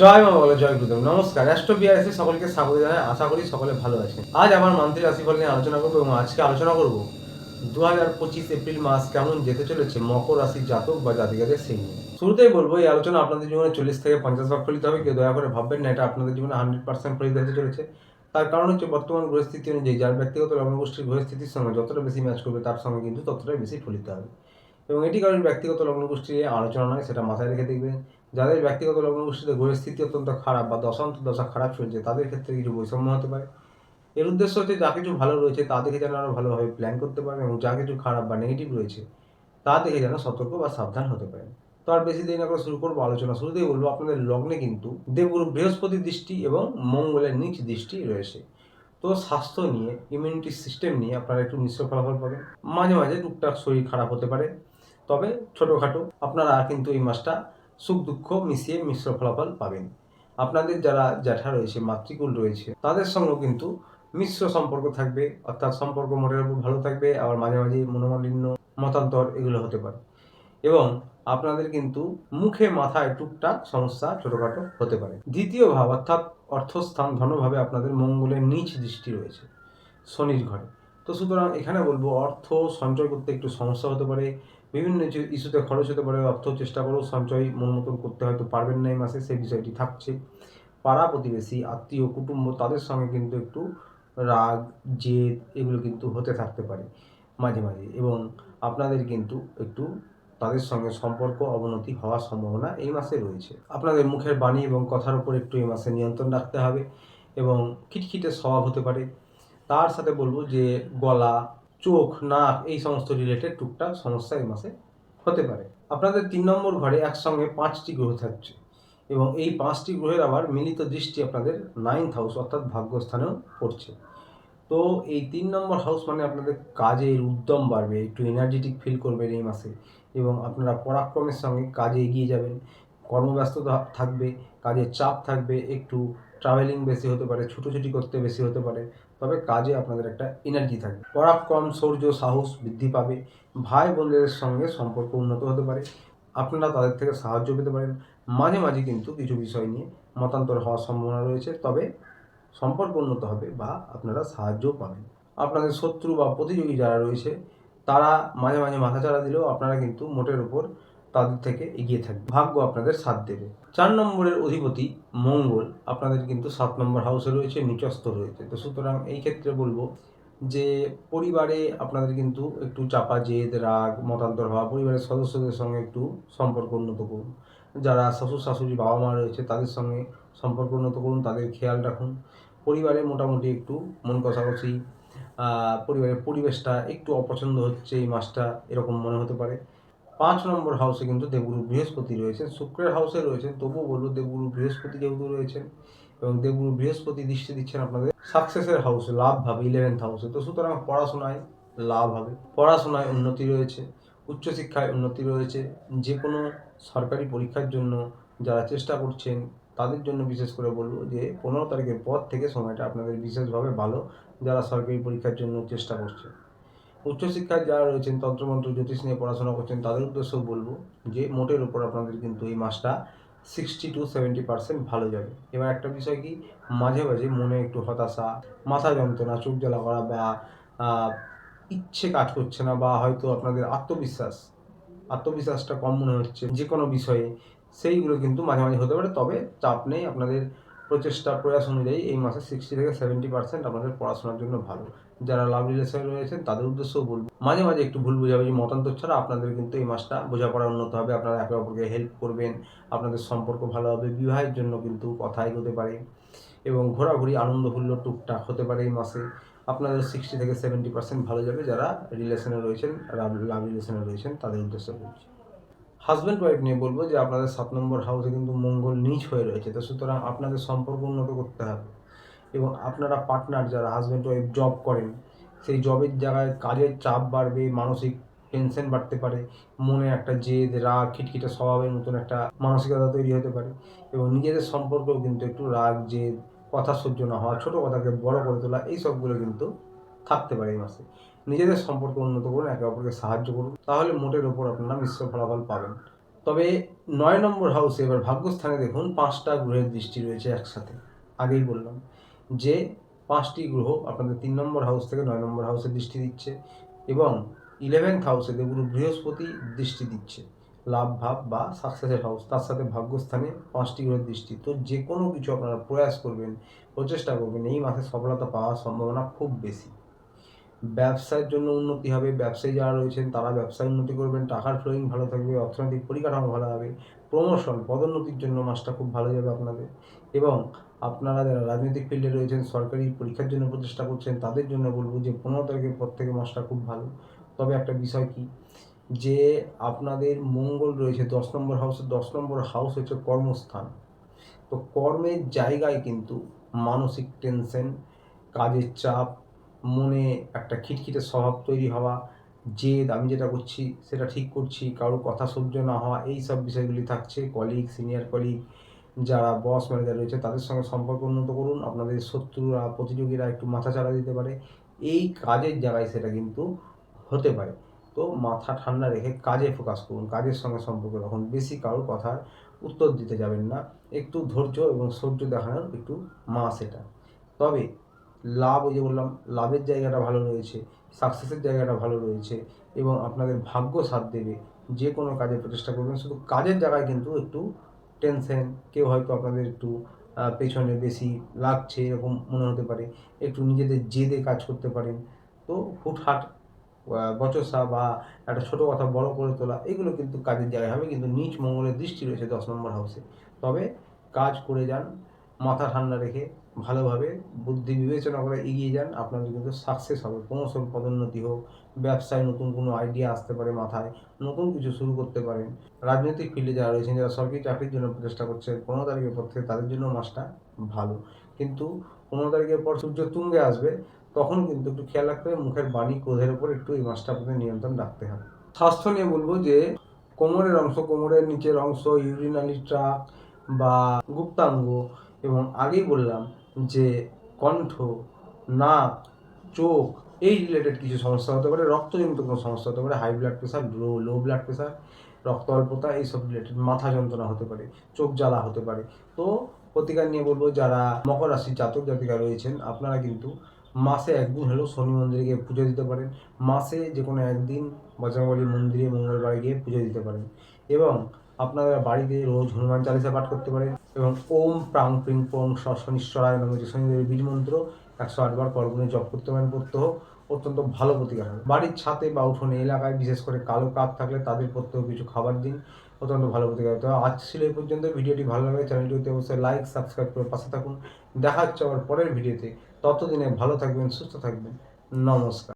জয় মা বলে জয় গুরুদেব। নমস্কার। রাষ্ট্র বিআরএসে সকলকে স্বাগত জানাই। আশা করি সকলে ভালো আছেন। আজ আমার মান্থলি রাশিফল নিয়ে আলোচনা করব এবং আজকে আলোচনা করব দু হাজার পঁচিশ এপ্রিল মাস কেমন যেতে চলেছে, মকর রাশির জাতক বা জাতিকাদের সেই নিয়ে। শুরুতেই বলব, এই আলোচনা আপনাদের জীবনে চল্লিশ থেকে পঞ্চাশ ভাগ ফলিত হবে। কেউ দয়া করে ভাববেন না, এটা আপনাদের জীবনে হান্ড্রেড পার্সেন্ট ফলিত হতে চলেছে। তার কারণ হচ্ছে বর্তমান পরিস্থিতি অনুযায়ী যার ব্যক্তিগত লগ্নগোষ্ঠীর পরিস্থিতির সঙ্গে যতটা বেশি ম্যাচ করবে, তার সঙ্গে কিন্তু ততটাই বেশি ফলিত হবে। এবং এটি কারণ ব্যক্তিগত লগ্নগোষ্ঠী আলোচনা নয়, সেটা মাথায় রেখে দেখবেন। যাদের ব্যক্তিগত লগ্ন লগ্নগোষ্ঠীতে গ্রহের স্থিতি অত্যন্ত খারাপ বা দশান্ত দশা খারাপ চলছে, তাদের ক্ষেত্রে কিছু বৈষম্য হতে পারে। এর উদ্দেশ্য হচ্ছে যা কিছু ভালো রয়েছে তা দেখে যেন আরও ভালোভাবে প্ল্যান করতে পারেন এবং যা কিছু খারাপ বা নেগেটিভ রয়েছে তা দেখে যেন সতর্ক বা সাবধান হতে পারেন। তো আর বেশি দেরি না করে শুরু করব আলোচনা শুরুতেই বলব, আপনাদের লগ্নে কিন্তু দেবগুরু বৃহস্পতির দৃষ্টি এবং মঙ্গলের নিচ দৃষ্টি রয়েছে। তো স্বাস্থ্য নিয়ে ইমিউনিটি সিস্টেম নিয়ে আপনারা একটু মিশ্র ফলাফল পাবেন। মাঝে মাঝে টুকটাক শরীর খারাপ হতে পারে, তবে ছোটোখাটো আপনারা কিন্তু এই মাসটা সুখ দুঃখ মিশিয়ে মিশ্র ফলাফল পাবেন। আপনাদের যারা জ্যাঠা রয়েছে, মাতৃকুল রয়েছে, তাদের সঙ্গেও কিন্তু মিশ্র সম্পর্ক থাকবে। অর্থাৎ সম্পর্ক মোটের উপর ভালো থাকবে, আবার মাঝে মাঝে মনোমালিন্য, মতান্তর এগুলো হতে পারে। এবং আপনাদের কিন্তু মুখে মাথায় টুকটাক সমস্যা ছোটোখাটো হতে পারে। দ্বিতীয় ভাব, অর্থাৎ অর্থস্থান ধনভাবে আপনাদের মঙ্গলের নিচ দৃষ্টি রয়েছে, শনির ঘরে। তো সুতরাং এখানে বলব অর্থ সঞ্চয় করতে একটু সমস্যা হতে পারে বিভিন্ন ইস্যু- ইস্যুতে খরচ হতে পারে, অর্থ চেষ্টা করেও সঞ্চয় মন মতন করতে হয়তো পারবেন না এই মাসে, সেই বিষয়টি থাকছে। পাড়া প্রতিবেশী, আত্মীয়, কুটুম্ব তাদের সঙ্গে কিন্তু একটু রাগ, জেদ এগুলো কিন্তু হতে থাকতে পারে মাঝে মাঝে এবং আপনাদের কিন্তু একটু তাদের সঙ্গে সম্পর্ক অবনতি হওয়ার সম্ভাবনা এই মাসে রয়েছে। আপনাদের মুখের বাণী এবং কথার উপর একটু এই মাসে নিয়ন্ত্রণ রাখতে হবে এবং খিটখিটে স্বভাব হতে পারে। তার সাথে বলব যে গলা চোখ, নাক এই সমস্ত রিলেটেড টুকটাক সমস্যা এই মাসে হতে পারে। আপনাদের তিন নম্বর ঘরে একসঙ্গে পাঁচটি গ্রহ থাকছে এবং এই পাঁচটি গ্রহের আবার মিলিত দৃষ্টি আপনাদের নাইন্থ হাউস অর্থাৎ ভাগ্যস্থানেও পড়ছে। তো এই তিন নম্বর হাউস মানে আপনাদের কাজের উদ্যম বাড়বে, একটু এনার্জেটিক ফিল করবেন এই মাসে এবং আপনারা পরাক্রমের সঙ্গে কাজে এগিয়ে যাবেন। কর্মব্যস্ততা থাকবে, কাজের চাপ থাকবে, একটু ট্রাভেলিং বেশি হতে পারে ছুটোছুটি করতে বেশি হতে পারে, তবে কাজে আপনাদের একটা এনার্জি থাকবে। পরাক্রম শৌর্য সাহস বৃদ্ধি পাবে, ভাই বোনদের সঙ্গে সম্পর্ক উন্নত হতে পারে, আপনারা তাদের থেকে সাহায্য পেতে পারেন। মাঝে মাঝে কিন্তু কিছু বিষয় নিয়ে মতান্তর হওয়ার সম্ভাবনা রয়েছে, তবে সম্পর্ক উন্নত হবে বা আপনারা সাহায্যও পাবেন। আপনাদের শত্রু বা প্রতিযোগী যারা রয়েছে, তারা মাঝে মাঝে মাথাচাড়া দিলেও আপনারা কিন্তু মোটের উপর তাদের থেকে এগিয়ে থাকবে। ভাগ্য আপনাদের সাথ দেবে। চার নম্বরের অধিপতি মঙ্গল আপনাদের কিন্তু সাত নম্বর হাউসে রয়েছে, নিচস্থ রয়েছে। তো সুতরাং এই ক্ষেত্রে বলব যে, পরিবারে আপনাদের কিন্তু একটু চাপা জেদ, রাগ, মতান্তর হওয়া পরিবারের সদস্যদের সঙ্গে একটু সম্পর্ক উন্নত করুন। যারা শ্বশুর, শাশুড়ি, বাবা মা রয়েছে, তাদের সঙ্গে সম্পর্ক উন্নত করুন, তাদের খেয়াল রাখুন। পরিবারে মোটামুটি একটু মন কষাকষি পরিবারের পরিবেশটা একটু অপছন্দ হচ্ছে এই মাসটা, এরকম মনে হতে পারে। পাঁচ নম্বর হাউসে কিন্তু দেবগুরু বৃহস্পতি রয়েছেন, শুক্রের হাউসে রয়েছেন তবুও বলব দেবগুরু বৃহস্পতি যেহেতু রয়েছেন এবং দেবগুরু বৃহস্পতি দৃষ্টি দিচ্ছেন আপনাদের সাকসেসের হাউসে লাভ হবে ইলেভেন্থ হাউসে তো সুতরাং পড়াশোনায় লাভ হবে, পড়াশোনায় উন্নতি রয়েছে, উচ্চশিক্ষায় উন্নতি রয়েছে যে কোনো সরকারি পরীক্ষার জন্য যারা চেষ্টা করছেন, তাদের জন্য বিশেষ করে বলব যে পনেরো তারিখের পর থেকে সময়টা আপনাদের বিশেষভাবে ভালো, যারা সরকারি পরীক্ষার জন্য চেষ্টা করছে উচ্চশিক্ষায় যারা রয়েছেন, তন্ত্রমন্ত্র, জ্যোতিষ নিয়ে পড়াশোনা করছেন, তাদের উদ্দেশ্যেও বলব যে মোটের উপর আপনাদের কিন্তু এই মাসটা সিক্সটি টু সেভেন্টি পার্সেন্ট ভালো যাবে। এবার একটা বিষয় কি, মাঝে মাঝে মনে একটু হতাশা, মাথা যন্ত্রণা, চোখ জ্বালা করা বা ইচ্ছে কাজ করছে না বা হয়তো আপনাদের আত্মবিশ্বাস, আত্মবিশ্বাসটা কম মনে হচ্ছে যে কোনো বিষয়ে, সেইগুলো কিন্তু মাঝে মাঝে হতে পারে, তবে চাপ নেই। আপনাদের প্রচেষ্টা, প্রয়াস অনুযায়ী এই মাসে সিক্সটি থেকে সেভেন্টি পার্সেন্ট আপনাদের পড়াশোনার জন্য ভালো। যারা লাভ রিলেশনে রয়েছেন, তাদের উদ্দেশ্যও বলব মাঝে মাঝে একটু ভুল বোঝাবুঝি মতান্তর ছাড়া আপনাদের কিন্তু এই মাসটা বোঝাপড়া উন্নত হবে। আপনারা একে অপরকে হেল্প করবেন। আপনাদের সম্পর্ক ভালো হবে। বিবাহের জন্য কিন্তু কথা এগোতে পারে এবং ঘোরাঘুরি, আনন্দ হুল্লোড় টুকটাক হতে পারে এই মাসে। আপনাদের সিক্সটি থেকে সেভেন্টি পার্সেন্ট ভালো যাবে যারা রিলেশনে রয়েছেন, লাভ রিলেশনে রয়েছেন, তাদের উদ্দেশ্য বলছি। হাজব্যান্ড ওয়াইফ নিয়ে বলব যে আপনাদের সাত নম্বর হাউসে কিন্তু মঙ্গল নিচ হয়ে রয়েছে। তো সুতরাং আপনাদের সম্পর্ক উন্নত করতে হবে। এবং আপনারা পার্টনার যারা হাজব্যান্ড ওয়াইফ জব করেন, সেই জবের জায়গায় কাজের চাপ বাড়বে, মানসিক টেনশন বাড়তে পারে, মনে একটা জেদ, রাগ, খিটখিটে স্বভাবের মতন একটা মানসিকতা তৈরি হতে পারে। এবং নিজেদের সম্পর্কেও কিন্তু একটু রাগ, জেদ, কথা সহ্য না হওয়া, ছোটো কথাকে বড় করে তোলা, এই সবগুলো কিন্তু থাকতে পারে এই মাসে। নিজেদের সম্পর্ক উন্নত করুন, একে অপরকে সাহায্য করুন। তাহলে মোটের ওপর আপনারা মিশ্র ফলাফল পাবেন। তবে নয় নম্বর হাউসে এবার ভাগ্যস্থানে দেখুন, পাঁচটা গ্রহের দৃষ্টি রয়েছে একসাথে। আগেই বললাম যে, পাঁচটি গ্রহ আপনাদের তিন নম্বর হাউস থেকে নয় নম্বর হাউসে দৃষ্টি দিচ্ছে এবং ইলেভেন্থ হাউসে দেবগুরু বৃহস্পতি দৃষ্টি দিচ্ছে। লাভ, ভাব বা সাকসেসের হাউস তার সাথে ভাগ্যস্থানে পাঁচটি গ্রহের দৃষ্টি। তো যে কোনো কিছু আপনারা প্রয়াস করবেন, প্রচেষ্টা করবেন, এই মাসে সফলতা পাওয়ার সম্ভাবনা খুব বেশি। ব্যবসার জন্য উন্নতি হবে, ব্যবসায়ী যারা রয়েছেন তারা ব্যবসায় উন্নতি করবেন, টাকার ফ্লোয়িং ভালো থাকবে, অর্থনৈতিক পরিকাঠামো ভালো হবে প্রমোশন পদোন্নতির জন্য মাসটা খুব ভালো যাবে আপনাদের। এবং আপনারা যারা রাজনৈতিক ফিল্ডে রয়েছেন, সরকারি পরীক্ষার জন্য প্রচেষ্টা করছেন, তাদের জন্য বলব যে পনেরো তারিখের পর থেকে মাসটা খুব ভালো। তবে একটা বিষয় কি? যে আপনাদের মঙ্গল রয়েছে, দশ নম্বর হাউসে দশ নম্বর হাউস হচ্ছে কর্মস্থান। তো কর্মের জায়গায় কিন্তু মানসিক টেনশন কাজের চাপ মনে একটা খিটখিটে স্বভাব তৈরি হওয়া, জেদ, আমি যেটা করছি সেটা ঠিক করছি কারোর কথা সহ্য না হওয়া, এই সব বিষয়গুলি থাকছে। কলিগ সিনিয়র কলিগ যারা বস ম্যানেজার রয়েছে, তাদের সঙ্গে সম্পর্ক উন্নত করুন। আপনাদের শত্রুরা, প্রতিযোগীরা একটু মাথা চাড়া দিতে পারে। এই কাজের জায়গায় সেটা কিন্তু হতে পারে। তো মাথা ঠান্ডা রেখে কাজে ফোকাস করুন, কাজের সঙ্গে সম্পর্ক রাখুন। বেশি কারোর কথার উত্তর দিতে যাবেন না। একটু ধৈর্য এবং সহ্য দেখানোর একটু মাস এটা। তবে লাভ, ওই যে বললাম, লাভের জায়গাটা ভালো রয়েছে সাকসেসের জায়গাটা ভালো রয়েছে, এবং আপনাদের ভাগ্য সাথ দেবে, যে কোনো কাজে প্রচেষ্টা করবেন, শুধু কাজের জায়গায় কিন্তু একটু টেনশন কেউ হয়তো আপনাদের একটু পেছনে বেশি লাগছে, এরকম মনে হতে পারে, একটু নিজেদের জেদে কাজ করতে পারেন, তো হুটহাট বচসা বা একটা ছোটো কথা বড় করে তোলা, এগুলো কিন্তু কাজের জায়গায় হবে, কিন্তু নিচ মঙ্গলের দৃষ্টি রয়েছে দশ নম্বর হাউসে তবে কাজ করে যান, মাথা ঠান্ডা রেখে ভালোভাবে বুদ্ধি, বিবেচনা করে এগিয়ে যান আপনাদের কিন্তু সাকসেস হবে। প্রমোশন পদোন্নতি হোক, ব্যবসায় নতুন কোনো আইডিয়া আসতে পারে মাথায়, নতুন কিছু শুরু করতে পারেন। রাজনৈতিক ফিল্ডে যারা রয়েছেন, যারা সরকারি চাকরির জন্য প্রচেষ্টা করছে পনেরো তারিখের পর থেকে তাদের জন্য মাসটা ভালো। কিন্তু পনেরো তারিখের পর সূর্য তুঙ্গে আসবে, তখন কিন্তু একটু খেয়াল রাখতে হবে, মুখের বাণী, ক্রোধের উপর একটু এই মাসটা আপনাদের নিয়ন্ত্রণ রাখতে হবে। স্বাস্থ্য নিয়ে বলব যে, কোমরের অংশ, কোমরের নিচের অংশ ইউরিনালি ট্রাক বা গুপ্তাঙ্গ এবং আগেই বললাম যে কণ্ঠ, নাক, চোখ, এই রিলেটেড কিছু সমস্যা হতে পারে, রক্তজনিত কোনো সমস্যা হতে পারে high blood pressure low low blood pressure রক্ত অল্পতা, এইসব রিলেটেড মাথা যন্ত্রণা হতে পারে, চোখ জ্বালা হতে পারে। তো প্রতিকার নিয়ে বলব, যারা মকর রাশির জাতক জাতিকা রয়েছেন, আপনারা কিন্তু মাসে একদিন হলেও শনি মন্দিরে গিয়ে পুজো দিতে পারেন। মাসে যে কোনো একদিন বজরংবলী মন্দিরে, মঙ্গলবারে গিয়ে পুজো দিতে পারেন। এবং আপনারা বাড়িতে রোজ হনুমান চালিসা পাঠ করতে পারেন এবং ওম প্রাং প্রিং পং শনিশ্বরায় নামে যে শনিদেবের বীজ মন্ত্র একশো আটবার করগুনে জপ করতে পারেন প্রত্যহ অত্যন্ত ভালো প্রতিকার হবে। বাড়ির ছাদে বা উঠোনে, এলাকায় বিশেষ করে কালো কাক থাকলে তাদের প্রত্যহ কিছু খাবার দিন। অত্যন্ত ভালো প্রতিকার তো আজ ছিল এই পর্যন্ত। ভিডিওটি ভালো লাগে চ্যানেলটিতে অবশ্যই লাইক সাবস্ক্রাইব করে পাশে থাকুন। দেখা হচ্ছে আবার পরের ভিডিওতে। ততদিনে ভালো থাকবেন, সুস্থ থাকবেন। নমস্কার।